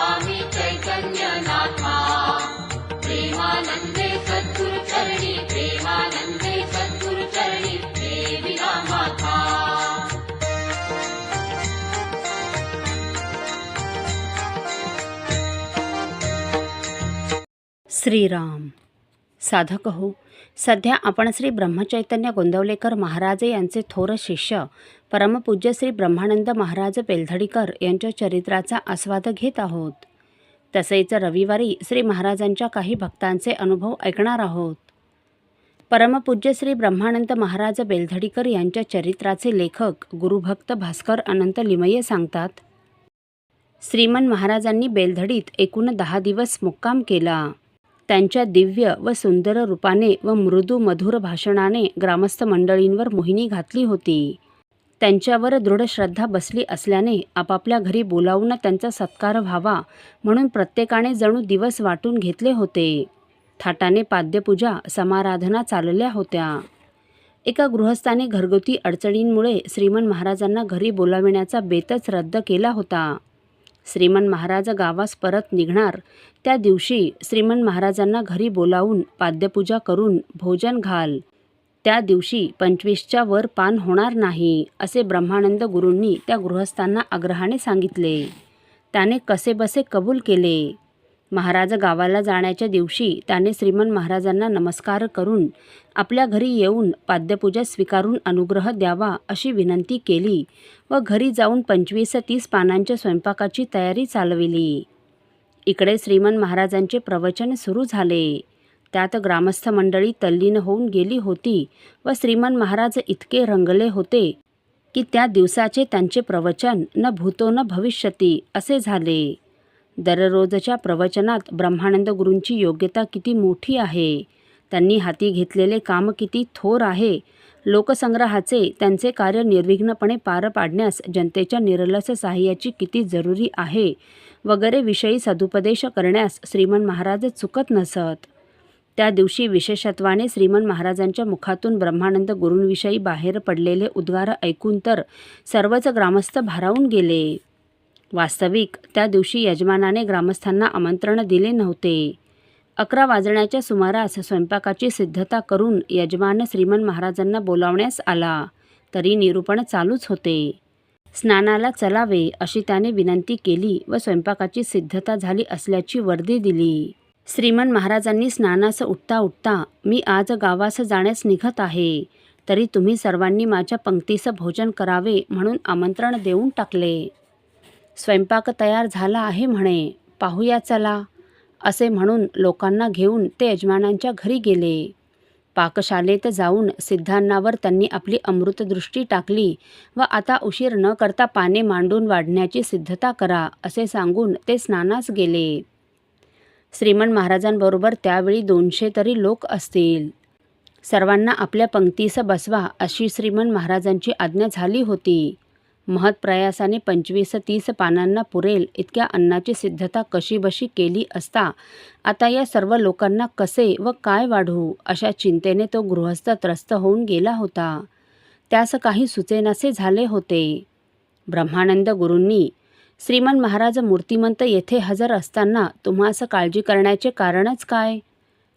स्वामी चैतन्यनाथा प्रेमानन्दे सद्गुरुचरणी प्रेमानन्दे स्वामि चैकन्या माता श्रीराम। साधक हो सध्या आपण श्री ब्रह्मचैतन्य गोंदवलेकर महाराज यांचे थोर शिष्य परमपूज्य श्री ब्रह्मानंद महाराज पेलधडीकर यांच्या चरित्राचा आस्वाद घेत आहोत. तसेच रविवारी श्री महाराजांच्या काही भक्तांचे अनुभव ऐकणार आहोत. परमपूज्य श्री ब्रह्मानंद महाराज बेलधडीकर यांच्या चरित्राचे लेखक गुरुभक्त भास्कर अनंत लिमये सांगतात श्रीमन महाराजांनी बेलधडीत एकूण दहा दिवस मुक्काम केला. त्यांच्या दिव्य व सुंदर रूपाने व मृदू मधुर भाषणाने ग्रामस्थ मंडळींवर मोहिनी घातली होती. त्यांच्यावर दृढ श्रद्धा बसली असल्याने आपापल्या घरी बोलावून त्यांचा सत्कार व्हावा म्हणून प्रत्येकाने जणू दिवस वाटून घेतले होते. थाटाने पाद्यपूजा समाराधना चालल्या होत्या. एका गृहस्थाने घरगुती अडचणींमुळे श्रीमन महाराजांना घरी बोलाविण्याचा बेतच रद्द केला होता. श्रीमन महाराज गावास परत निघणार. त्या दिवशी श्रीमन महाराजांना घरी बोलावून पाद्यपूजा करून भोजन घाल. त्या दिवशी पंचवीसच्या वर पान होणार नाही असे ब्रह्मानंद गुरूंनी त्या गृहस्थांना आग्रहाने सांगितले. त्याने कसेबसे कबूल केले. महाराज गावाला जाण्याच्या दिवशी त्याने श्रीमन महाराजांना नमस्कार करून आपल्या घरी येऊन पाद्यपूजा स्वीकारून अनुग्रह द्यावा अशी विनंती केली व घरी जाऊन पंचवीस तीस पानांच्या स्वयंपाकाची तयारी चालविली. इकडे श्रीमन महाराजांचे प्रवचन सुरू झाले. त्यात ग्रामस्थ मंडळी तल्लीन होऊन गेली होती व श्रीमन महाराज इतके रंगले होते की त्या दिवसाचे त्यांचे प्रवचन न भूतो न भविष्यती असे झाले. दररोजच्या प्रवचनात ब्रह्मानंद गुरूंची योग्यता किती मोठी आहे? त्यांनी हाती घेतलेले काम किती थोर आहे? लोकसंग्रहाचे त्यांचे कार्य निर्विघ्नपणे पार पाडण्यास जनतेच्या निरलस सहाय्याची किती जरुरी आहे? वगैरे विषयी सदुपदेश करण्यास श्रीमन महाराज चुकत नसत. त्या दिवशी विशेषत्वाने श्रीमन महाराजांच्या मुखातून ब्रह्मानंद गुरूंविषयी बाहेर पडलेले उद्गार ऐकून तर सर्वच ग्रामस्थ भारावून गेले. वास्तविक. त्या दिवशी यजमानाने ग्रामस्थांना आमंत्रण दिले नव्हते. अकरा वाजण्याच्या सुमारास स्वयंपाकाची सिद्धता करून यजमान श्रीमन महाराजांना बोलावण्यास आला. तरी निरूपण चालूच होते. स्नानाला चलावे अशी त्याने विनंती केली व स्वयंपाकाची सिद्धता झाली असल्याची वर्दी दिली. श्रीमन महाराजांनी स्नानास उठता उठता मी आज गावास जाण्यास निघत आहे. तरी तुम्ही सर्वांनी माझ्या पंक्तीचं भोजन करावे म्हणून आमंत्रण देऊन टाकले. स्वयंपाक तयार झाला आहे म्हणे. पाहूया चला असे म्हणून लोकांना घेऊन ते यजमानांच्या घरी गेले. पाकशालेत जाऊन सिद्धांनावर त्यांनी आपली अमृतदृष्टी टाकली व आता उशीर न करता पाने मांडून वाढण्याची सिद्धता करा असे सांगून ते स्नानास गेले. श्रीमंत महाराजांबरोबर त्यावेळी दोनशे तरी लोक असतील. सर्वांना आपल्या पंक्तीस बसवा अशी श्रीमंत महाराजांची आज्ञा झाली होती. महत्प्रयासाने पंचवीस तीस पानांना पुरेल इतक्या अन्नाची सिद्धता कशीबशी केली असता आता या सर्व लोकांना कसे व काय वाढवू अशा चिंतेने तो गृहस्थ त्रस्त होऊन गेला होता. त्यास काही सुचेनासे झाले होते. ब्रह्मानंद गुरूंनी श्रीमन महाराज मूर्तिमंत येथे हजर असताना तुम्हास काळजी करण्याचे कारणच काय?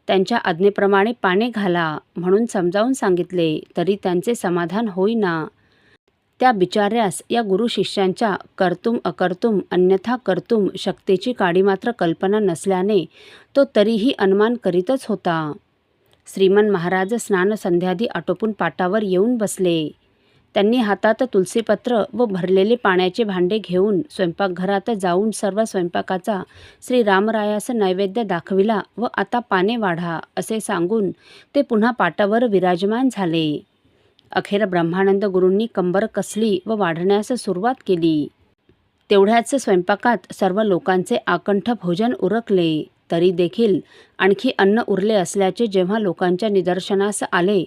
त्यांच्या आज्ञेप्रमाणे पाने घाला म्हणून समजावून सांगितले तरी त्यांचे समाधान होईना. त्या बिचाऱ्यास या गुरु शिष्यांच्या कर्तुम अकर्तुम अन्यथा कर्तुम शक्तीची काडी मात्र कल्पना नसल्याने तो तरीही अनुमान करीतच होता. श्रीमन महाराज स्नान संध्यादी आटोपून पाटावर येऊन बसले. त्यांनी हातात तुलसीपत्र व भरलेले पाण्याचे भांडे घेऊन स्वयंपाकघरात जाऊन सर्व स्वयंपाकाचा श्री रामरायास नैवेद्य दाखविला व आता पाने वाढा असे सांगून ते पुन्हा पाटावर विराजमान झाले. अखेर ब्रह्मानंद गुरूंनी कंबर कसली व वाढण्यास सुरुवात केली. तेवढ्याच स्वयंपाकात सर्व लोकांचे आकंठ भोजन उरकले. तरी देखील आणखी अन्न उरले असल्याचे जेव्हा लोकांच्या निदर्शनास आले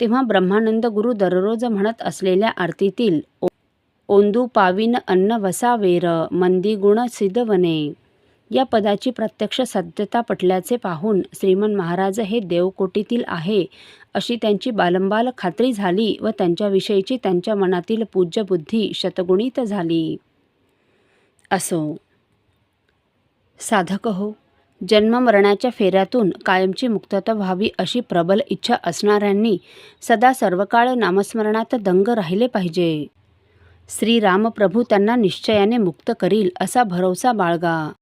तेव्हा ब्रह्मानंद गुरु दररोज म्हणत असलेल्या आरतीतील ओंदू पाविन अन्न वसावेर मंदी गुण सिद्धवने. या पदाची प्रत्यक्ष सत्यता पटल्याचे पाहून श्रीमन महाराज हे देवकोटीतील आहे अशी त्यांची बालंबाल खात्री झाली व त्यांच्याविषयीची त्यांच्या मनातील पूज्य बुद्धी शतगुणित झाली. असो. साधक हो जन्ममरणाच्या फेऱ्यातून कायमची मुक्तता व्हावी अशी प्रबल इच्छा असणाऱ्यांनी सदा सर्वकाळ नामस्मरणात दंग राहिले पाहिजे. श्रीरामप्रभू त्यांना निश्चयाने मुक्त करील असा भरवसा बाळगा.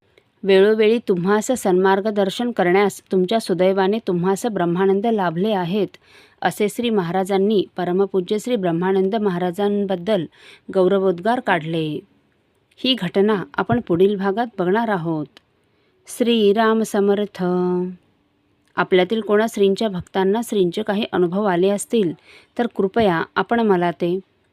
वेळोवेळी तुम्हास सन्मार्गदर्शन करण्यास तुमच्या सुदैवाने तुम्हास ब्रह्मानंद लाभले आहेत असे श्री महाराजांनी परमपूज्य श्री ब्रह्मानंद महाराजांबद्दल गौरवोद्गार काढले. ही घटना आपण पुढील भागात बघणार आहोत. श्रीराम समर्थ. आपल्यातील कोणा श्रींच्या भक्तांना श्रींचे काही अनुभव आले असतील तर कृपया आपण मला ते